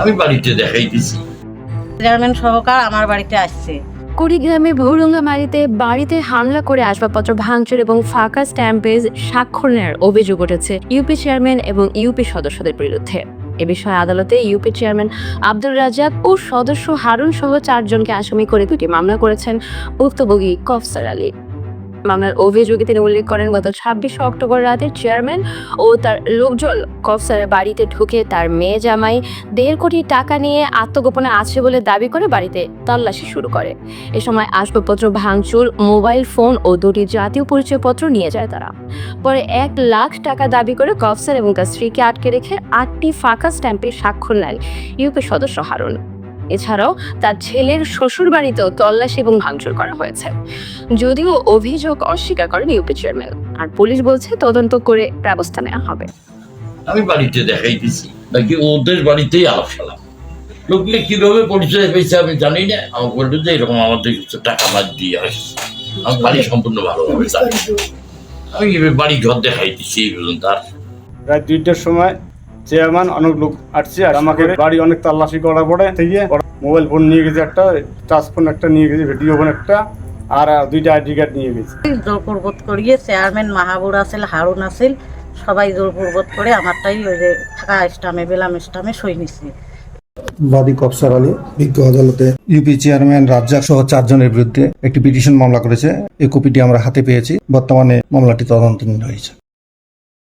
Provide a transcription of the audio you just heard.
আমি বাড়িতে দেখাই দিছি চেয়ারম্যান সহকার আমার বাড়িতে আসছে। কুড়িগ্রামে ভৌরঙ্গামারিতে বাড়িতে হামলা করে আসবাবপত্র ভাঙচুর এবং ফাঁকা স্ট্যাম্পেজ স্বাক্ষর নেওয়ার অভিযোগ উঠেছে ইউপি চেয়ারম্যান এবং ইউপি সদস্যদের বিরুদ্ধে। এ বিষয়ে আদালতে ইউপি চেয়ারম্যান আব্দুল রাজাক ও সদস্য হারুন সহ চারজনকে আসামি করে দুটি মামলা করেছেন ভুক্তভোগী কফসার আলী। মামলার অভিযোগে তিনি উল্লেখ করেন, গত ছাব্বিশে অক্টোবর রাতে চেয়ারম্যান ও তার লোকজন কফসারের বাড়িতে ঢুকে তার মেয়ে জামাই দেড় কোটি টাকা নিয়ে আত্মগোপনে আছে বলে দাবি করে বাড়িতে তল্লাশি শুরু করে। এ সময় আসবাবপত্র, ভাঙচুর, মোবাইল ফোন ও দুটি জাতীয় পরিচয়পত্র নিয়ে যায় তারা। পরে এক লাখ টাকা দাবি করে কফসার এবং তার স্ত্রীকে আটকে রেখে আটটি ফাঁকা স্ট্যাম্পে স্বাক্ষর নেন ইউপি সদস্য হারুন। এছাড়াও তার ছেলের শ্বশুর বাড়িতেও তল্লাশি এবং ভাঙচুর করা হয়েছে। যদিও অভিযোগ অস্বীকার করেন ইউপি চেয়ারম্যান। আর পুলিশ বলছে তদন্ত করে ব্যবস্থা নেওয়া হবে। আমি বাড়িতে দেখাই দিছি। নাকি ওদের বাড়িতেই আলাপ সালাম। লোকগুলো কীভাবে পরিচয় পেয়েছে আমি জানি না। আমার বলল যে এরকম আমাদের কিছু টাকা বাদ দিয়ে আসছে। আমার বাড়ি সম্পূর্ণ ভালোভাবে জানি। আমি বাড়ি ঘর দেখাই দিছি এই পর্যন্ত আর। রাত দুইটার সময় চেয়ারম্যান অনেক লোক আসছে আর আমাকে বাড়ি অনেক তল্লাশি করার পরে থেকে মোবাইল ফোন নিয়ে গেছে একটা টাচ ফোন একটা নিয়ে গেছে ভিডিও ফোন একটা আর দুইটা আইডি কার্ড নিয়ে গেছে। জোরপূর্বক করিয়ে চেয়ারম্যান মাহাবুর আসিল হারুন আসিল সবাই জোরপূর্বক করে আমারটাই ওই যে থাকা স্টামে বেলাম স্টামে সই নিছে। বাদী কফসার আলী বিজ্ঞ আদালতে। ইউপি চেয়ারম্যান রাজ্জাক সহ চারজনের বিরুদ্ধে একটি পিটিশন মামলা করেছে। এই কপিটি আমরা হাতে পেয়েছি। বর্তমানে মামলাটি তদন্তাধীন রয়েছে।